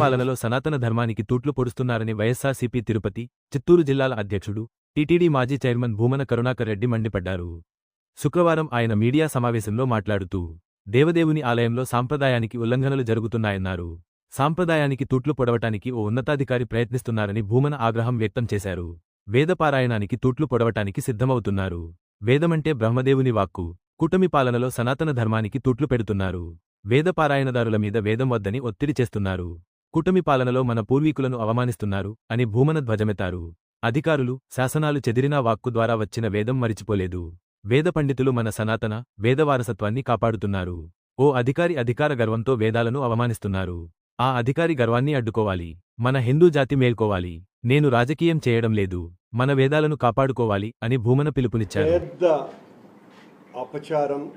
పాలనలో సనాతన ధర్మానికి తూట్లు పొడుస్తున్నారని వైఎస్సార్సీపీ తిరుపతి చిత్తూరు జిల్లాల అధ్యక్షుడు టీటీడీ మాజీ చైర్మన్ భూమన కరుణాకర్ రెడ్డి మండిపడ్డారు. శుక్రవారం ఆయన మీడియా సమావేశంలో మాట్లాడుతూ దేవదేవుని ఆలయంలో సాంప్రదాయానికి ఉల్లంఘనలు జరుగుతున్నాయన్నారు. సాంప్రదాయానికి తూట్లు పొడవటానికి ఓ ఉన్నతాధికారి ప్రయత్నిస్తున్నారని భూమన ఆగ్రహం వ్యక్తం చేశారు. వేదపారాయణానికి తూట్లు పొడవటానికి సిద్ధమవుతున్నారు. వేదమంటే బ్రహ్మదేవుని వాక్కు. కూటమి పాలనలో సనాతన ధర్మానికి తూట్లు పెడుతున్నారు. వేదపారాయణదారుల మీద వేదం వద్దని ఒత్తిడి చేస్తున్నారు. కూటమి పాలనలో మన పూర్వీకులను అవమానిస్తున్నారు అని భూమన ధ్వజమెతారు అధికారులు శాసనాలు చెదిరినా వాక్కు ద్వారా వచ్చిన వేదం మరిచిపోలేదు. వేద పండితులు మన సనాతన వేదవారసత్వాన్ని కాపాడుతున్నారు. ఓ అధికారి అధికార గర్వంతో వేదాలను అవమానిస్తున్నారు. ఆ అధికారి గర్వాన్ని అడ్డుకోవాలి. మన హిందూ జాతి మేల్కోవాలి. నేను రాజకీయం చేయడం లేదు. మన వేదాలను కాపాడుకోవాలి అని భూమన పిలుపునిచ్చారు పెద్ద అపచారం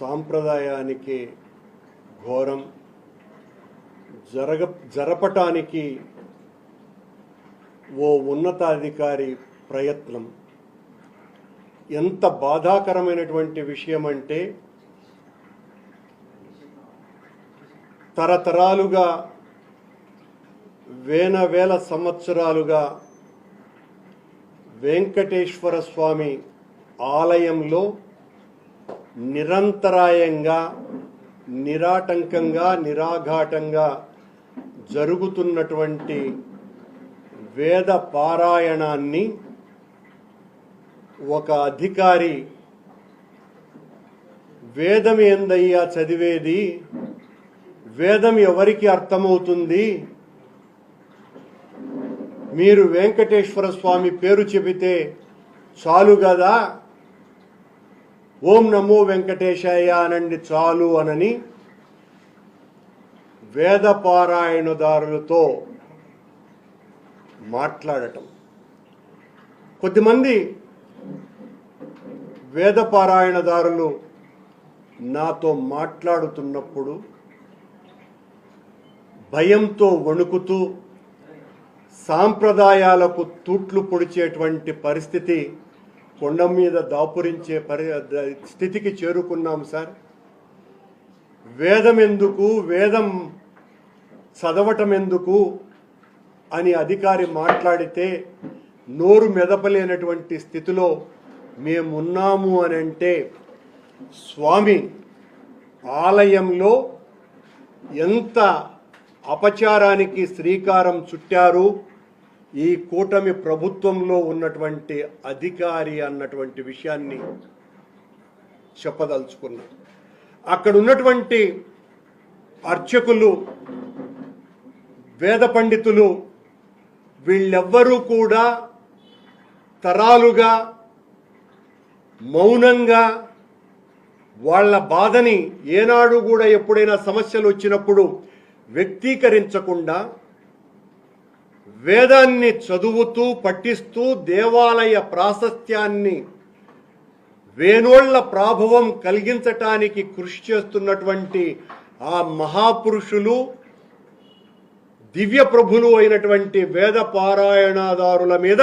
సాంప్రదాయానికి ఘోరం. జరగ జరపటానికి ఓ ఉన్నతాధికారి ప్రయత్నం. ఎంత బాధాకరమైనటువంటి విషయం అంటే తరతరాలుగా వేల వేల సంవత్సరాలుగా వెంకటేశ్వర స్వామి ఆలయంలో నిరంతరాయంగా నిరాటంకంగా నిరాఘాటంగా జరుగుతున్నటువంటి వేద పారాయణాన్ని ఒక అధికారి వేదం ఏందయ్యా చదివేది? వేదం ఎవరికి అర్థమవుతుంది? మీరు వెంకటేశ్వర స్వామి పేరు చెబితే చాలు కదా ఓం నమో వెంకటేశాయ అనండి చాలు అనని వేదపారాయణదారులతో మాట్లాడటం. కొద్దిమంది వేదపారాయణదారులు నాతో మాట్లాడుతున్నప్పుడు భయంతో వణుకుతూ సాంప్రదాయాలకు తూట్లు పొడిచేటువంటి పరిస్థితి కొండ మీద దాపురించే పరి స్థితికి చేరుకున్నాం సార్. వేదం ఎందుకు వేదం చదవటం ఎందుకు అని అధికారి మాట్లాడితే నోరు మెదపలేనటువంటి స్థితిలో మేమున్నాము అని అంటే స్వామి ఆలయంలో ఎంత అపచారానికి శ్రీకారం చుట్టారు. ఈ కూటమి ప్రభుత్వంలో ఉన్నటువంటి అధికారి అన్నటువంటి విషయాన్ని చెప్పదలుచుకున్నా. అక్కడ ఉన్నటువంటి అర్చకులు వేద పండితులు వీళ్ళెవ్వరూ కూడా తరాలుగా మౌనంగా వాళ్ళ బాధని ఏనాడు కూడా ఎప్పుడైనా సమస్యలు వచ్చినప్పుడు వ్యక్తీకరించకుండా వేదాన్ని చదువుతూ పఠిస్తూ దేవాలయ ప్రాశస్త్యాన్ని వేణోళ్ళ ప్రాభవం కలిగించటానికి కృషి చేస్తున్నటువంటి ఆ మహాపురుషులు దివ్య ప్రభులు అయినటువంటి వేద పారాయణదారుల మీద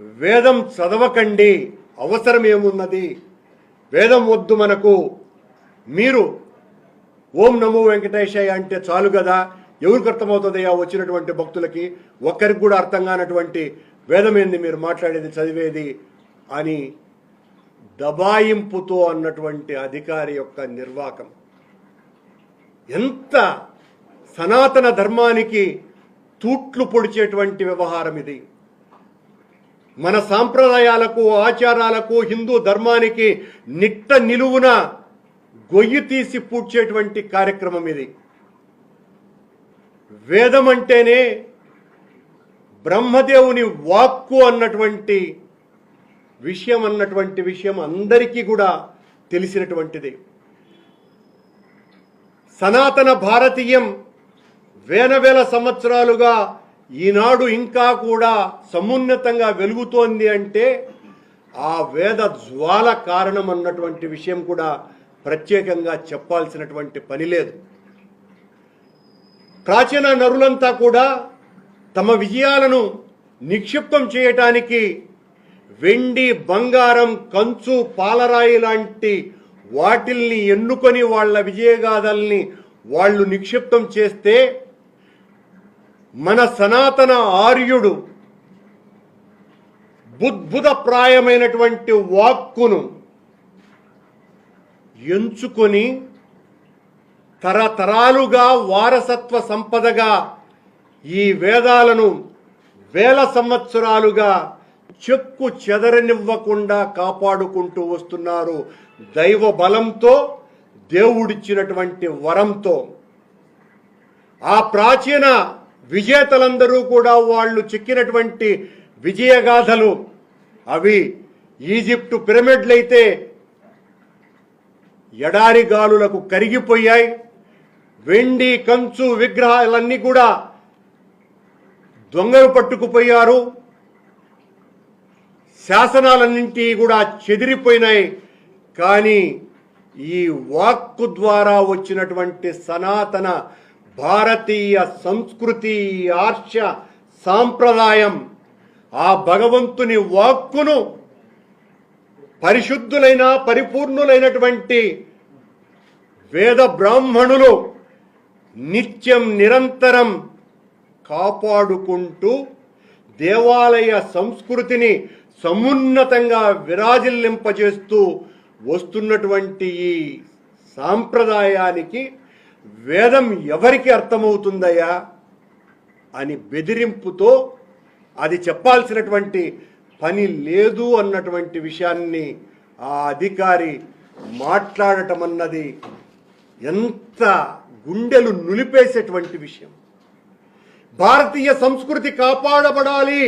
వేదం చదవకండి అవసరం ఏమున్నది వేదం వద్దు మనకు. మీరు ఓం నమో వెంకటేశయ్య అంటే చాలు కదా ఎవరికి అర్థమవుతుందయ్యా వచ్చినటువంటి భక్తులకి? ఒక్కరికి కూడా అర్థం కానటువంటి వేదం ఏంది మీరు మాట్లాడేది చదివేది అని దబాయింపుతో అన్నటువంటి అధికారి యొక్క నిర్వాకం. ఎంత సనాతన ధర్మానికి తూట్లు పొడిచేటువంటి వ్యవహారం ఇది. మన సాంప్రదాయాలకు ఆచారాలకు హిందూ ధర్మానికి నిట్ట నిలువున గొయ్యి తీసి పూడ్చేటువంటి కార్యక్రమం ఇది. వేదం అంటేనే బ్రహ్మదేవుని వాక్కు అన్నటువంటి విషయం అన్నటువంటి విషయం అందరికీ కూడా తెలిసినటువంటిది. సనాతన భారతీయం వేల వేల సంవత్సరాలుగా ఈనాడు ఇంకా కూడా సమున్నతంగా వెలుగుతోంది అంటే ఆ వేద జ్వాల కారణం అన్నటువంటి విషయం కూడా ప్రత్యేకంగా చెప్పాల్సినటువంటి పని లేదు. ప్రాచీన నరులంతా కూడా తమ విజయాలను నిక్షిప్తం చేయటానికి వెండి బంగారం కంచు పాలరాయి లాంటి వాటిల్ని ఎన్నుకొని వాళ్ళ విజయగాథల్ని వాళ్ళు నిక్షిప్తం చేస్తే మన సనాతన ఆర్యుడు బుద్భుతప్రాయమైనటువంటి వాక్కును ఎంచుకొని తరతరాలుగా వారసత్వ సంపదగా ఈ వేదాలను వేల సంవత్సరాలుగా చెక్కు చెదరనివ్వకుండా కాపాడుకుంటూ వస్తున్నారు. దైవ బలంతో దేవుడిచ్చినటువంటి వరంతో. ఆ ప్రాచీన విజేతలందరూ కూడా వాళ్ళు చెక్కినటువంటి విజయగాథలు. అవి ఈజిప్టు పిరమిడ్లైతే ఎడారి గాలులకు కరిగిపోయాయి. వెండి కంచు విగ్రహాలన్నీ కూడా దొంగలు పట్టుకుపోయారు. శాసనాలన్నింటి కూడా చెదిరిపోయినాయి. కానీ ఈ వాక్కు ద్వారా వచ్చినటువంటి సనాతన భారతీయ సంస్కృతి ఆర్ష సాంప్రదాయం ఆ భగవంతుని వాక్కును పరిశుద్ధులైన పరిపూర్ణులైనటువంటి వేద బ్రాహ్మణులు నిత్యం నిరంతరం కాపాడుకుంటూ దేవాలయ సంస్కృతిని సమున్నతంగా విరాజిల్లింపజేస్తూ వస్తున్నటువంటి ఈ సాంప్రదాయానికి వేదం ఎవరికి అర్థమవుతుందయ్యా అని బెదిరింపుతో అది చెప్పాల్సినటువంటి పని లేదు అన్నటువంటి విషయాన్ని ఆ అధికారి మాట్లాడటం అన్నది ఎంత గుండెలు నులిపేసేటువంటి విషయం. భారతీయ సంస్కృతి కాపాడబడాలి.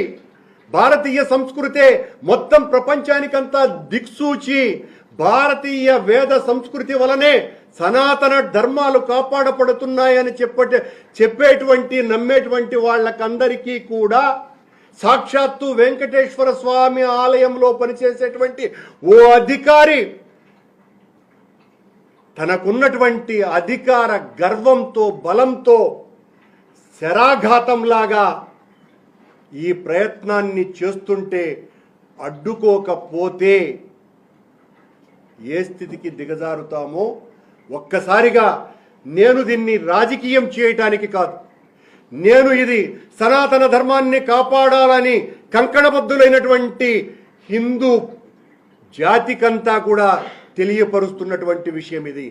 భారతీయ సంస్కృతే మొత్తం ప్రపంచానికంతా దిక్సూచి భారతీయ వేద సంస్కృతి వలనే సనాతన ధర్మాలు కాపాడబడుతున్నాయని చెప్పే చెప్పేటువంటి నమ్మేటువంటి వాళ్ళకందరికీ కూడా సాక్షాత్తు వెంకటేశ్వర స్వామి ఆలయంలో పనిచేసేటువంటి ఓ అధికారి తనకున్నటువంటి అధికార గర్వంతో బలంతో శరాఘాతంలాగా ఈ ప్రయత్నాన్ని చేస్తుంటే అడ్డుకోకపోతే ఏ స్థితికి దిగజారుతామో ఒక్కసారిగా నేను దీన్ని రాజకీయం చేయటానికి కాదు. నేను ఇది సనాతన ధర్మాన్ని కాపాడాలని కంకణబద్ధులైనటువంటి హిందూ జాతికంతా కూడా తెలియపరుస్తున్నటువంటి విషయం ఇది.